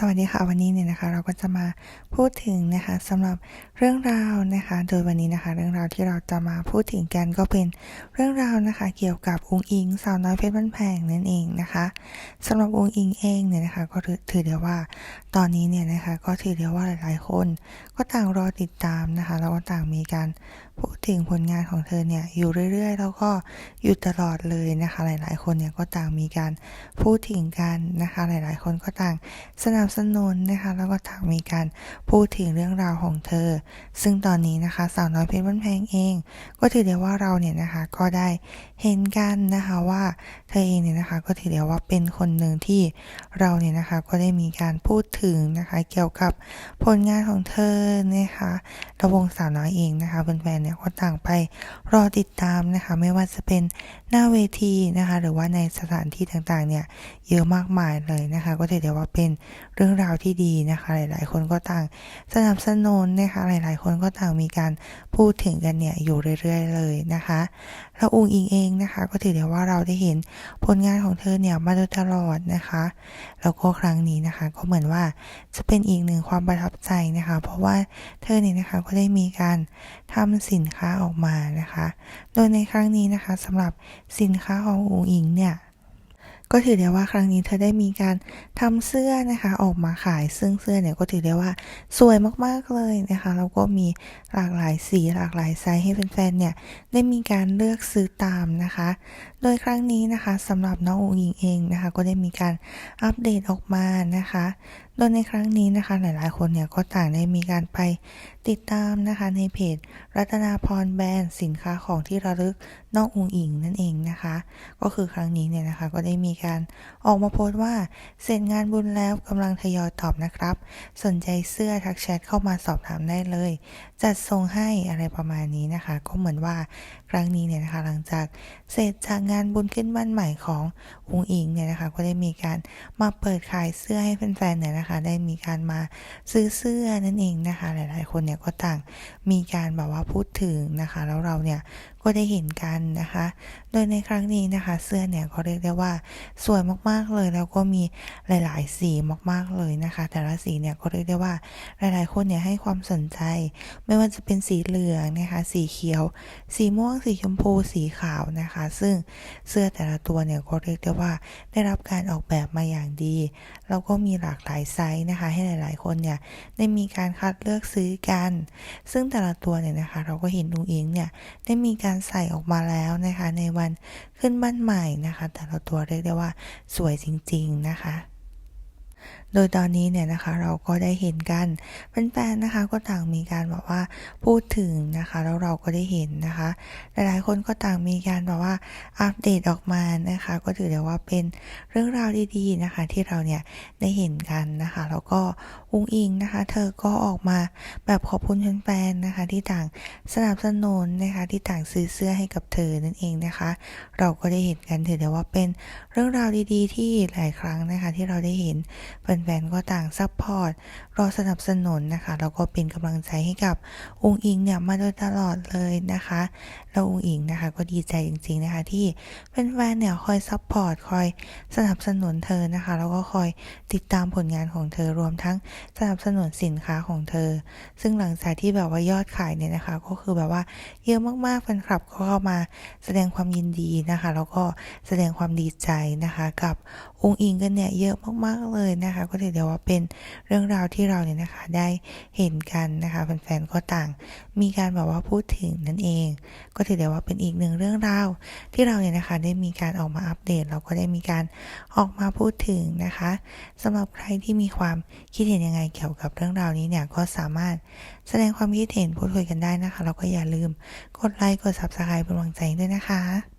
สวัสดีค่ะวันนี้เนี่ยนะคะเราก็จะมาพูดถึงนะคะสำหรับเรื่องราวนะคะ โดยวันนี้นะคะ เรื่องราวที่เราจะมาพูดถึงกันก็เป็นเรื่องราวนะคะ เกี่ยวกับองค์อิงสาวน้อยเพชรบ้านแพงนั่นเองนะคะสำหรับองค์อิงเองเนี่ยนะคะ ก็ถือได้ว่า ตอนนี้เนี่ยนะคะก็ถือเดียวว่าหลายๆ คน ก็ต่างรอติดตามนะคะแล้วก็ต่างมีการพูดถึงผลงานของเธอเนี่ยอยู่เรื่อยๆ แล้วก็อยู่ตลอดเลยนะคะ หลายๆ คนเนี่ยก็ต่างมีการพูดถึงกันนะคะ หลายๆ คนก็ต่างสนับสนุนนะคะแล้วก็ต่างมีการพูดถึงเรื่องราวของเธอ ซึ่งตอนนี้นะคะสาวน้อยเพชรบ้านแพงเอง ก็ถือได้ว่าเราเนี่ยนะคะก็ได้เห็นกันนะคะว่าเธอเองเนี่ยนะคะก็ถือได้ว่าเป็นคนหนึ่งที่เราเนี่ยนะคะก็ได้มีการพูดถึงนะคะเกี่ยวกับผลงานของเธอนะคะระวงสาวน้อยเองนะคะแฟนๆเนี่ยก็ต่างไปรอติดตามนะคะ ไม่ว่าจะเป็นหน้าเวทีนะคะ หรือว่าในสถานที่ต่างๆเนี่ยเยอะมากมายเลยนะคะ ก็ถือได้ว่าเป็นเรื่องราวที่ดีนะคะ หลายๆ คนก็ต่างสนับสนุนนะคะหลายๆ คนก็ต่างมีการพูดถึงกันเนี่ยอยู่เรื่อย ๆ เลยนะคะแล้วอุงอิงเองนะคะ ก็ถือได้ว่าเราได้เห็นผลงานของเธอเนี่ยมาโดยตลอดนะคะ แล้วก็ครั้งนี้นะคะ ก็เหมือนว่าจะเป็นอีกหนึ่งความประทับใจนะคะ เพราะว่าเธอเนี่ยนะคะก็ได้มีการทำสินค้าออกมานะคะ โดยในครั้งนี้นะคะสำหรับสินค้าของอุงอิงเนี่ย ก็ถือได้ว่าครั้งนี้เธอได้มีการทำเสื้อนะคะออกมาขายซึ่งเสื้อเนี่ยก็ถือได้ว่าสวยมากๆเลยนะคะแล้วก็มีหลากหลายสีหลากหลายไซส์ให้แฟนๆเนี่ยได้มีการเลือกซื้อตามนะคะ โดยครั้งนี้นะคะสำหรับน้องอุ๋งอิงเองนะคะก็ได้มีการอัปเดตออกมานะคะ โดยในครั้งนี้นะคะหลายๆ คนเนี่ยก็ต่างได้มีการไปติดตามนะคะในเพจ รัตนาพรแบรนด์สินค้าของที่ระลึกน้องอุงอิงนั่นเองนะคะ ก็คือครั้งนี้เนี่ยนะคะก็ได้มีการออกมาโพสต์ว่า เสร็จงานบุญแล้วกำลังทยอยตอบนะครับ สนใจเสื้อทักแชทเข้ามาสอบถามได้เลย จัดส่งให้อะไรประมาณนี้นะคะ ก็เหมือนว่าครั้งนี้เนี่ยนะคะหลังจากเสร็จจากงานบุญขึ้นบ้านใหม่ของอุงอิงเนี่ยนะคะก็ได้มีการมาเปิดขายเสื้อให้แฟนๆเนี่ยนะคะนะคะ ได้มีการมาซื้อเสื้อนั่นเองนะคะ หลาย ๆ คนเนี่ยก็ต่างมีการแบบว่าพูดถึงนะคะ แล้วเราเนี่ยก็ได้เห็นกันนะคะ โดยในครั้งนี้นะคะ เสื้อเนี่ยก็เรียกได้ว่าสวยมากๆเลย แล้วก็มีหลาย ๆ สีมากๆเลยนะคะ แต่ละสีเนี่ยก็เรียกได้ว่าหลาย ๆ คนเนี่ยให้ความสนใจ ไม่ว่าจะเป็นสีเหลืองนะคะ สีเขียว สีม่วง สีชมพู สีขาวนะคะ ซึ่งเสื้อแต่ละตัวเนี่ยก็เรียกได้ว่าได้รับการออกแบบมาอย่างดี แล้วก็มีหลากหลายไซต์นะคะ ให้หลาย ๆ คนเนี่ยได้มีการคัดเลือกซื้อกัน ซึ่งแต่ละตัวเนี่ยนะคะ เราก็เห็นลุงอิงเนี่ยได้มีการใส่ออกมาแล้วนะคะ ในวันขึ้นบ้านใหม่นะคะ แต่ละตัวเรียกได้ว่าสวยจริง ๆ นะคะ โดยตอนนี้เนี่ยนะคะเราก็ได้เห็นกันแฟนๆนะคะก็ต่างมีการแบบว่าพูดถึงนะคะแล้วเราก็ได้เห็นนะคะหลายๆคนก็ต่างมีการแบบว่าอัปเดตออกมานะคะ ก็ถือได้ว่าเป็นเรื่องราวดีๆนะคะ ที่เราเนี่ยได้เห็นกันนะคะ แล้วก็อุ้งอิงนะคะ เธอก็ออกมาแบบขอบคุณแฟนๆนะคะ ที่ต่างสนับสนุนนะคะ ที่ต่างซื้อเสื้อให้กับเธอนั่นเองนะคะ เราก็ได้เห็นกันถือได้ว่าเป็นเรื่องราวดีๆ ที่หลายครั้งนะคะ ที่เราได้เห็นแฟฟนๆ ก็ต่างซัพพอร์ตรอสนับสนุนนะคะ แล้วก็เป็นกำลังใจให้กับองค์อิงเนี่ยมาโดยตลอดเลยนะคะแล้วองค์อิงนะคะก็ดีใจจริงๆนะคะที่แฟนๆ เนี่ยคอยซัพพอร์ตคอยสนับสนุนเธอนะคะ แล้วก็คอยติดตามผลงานของเธอรวมทั้งสนับสนุนสินค้าของเธอ ซึ่งหลังจากที่แบบว่ายอดขายเนี่ยนะคะ ก็คือแบบว่าเยอะมากๆแฟนคลับก็เข้ามาแสดงความยินดีนะคะ แล้วก็แสดงความดีใจนะคะ กับองค์อิงกันเนี่ยเยอะมากๆเลยนะคะก็็ถือได้ว่าเป็นเรื่องราวที่เราเนี่ยนะคะได้เห็นกันนะคะแฟนๆก็ต่าง มีการแบบว่าพูดถึงนั่นเอง ก็ถือได้ว่าเป็นอีกหนึ่งเรื่องราวที่เราเนี่ยนะคะได้มีการออกมาอัปเดตเราก็ได้มีการออกมาพูดถึงนะคะสำหรับใครที่มีความคิดเห็นยังไงเกี่ยวกับเรื่องราวนี้เนี่ยก็สามารถแสดงความคิดเห็นพูดคุยกันได้นะคะแล้วก็อย่าลืมกดไลค์กด subscribe เป็นกำลังใจด้วยนะคะ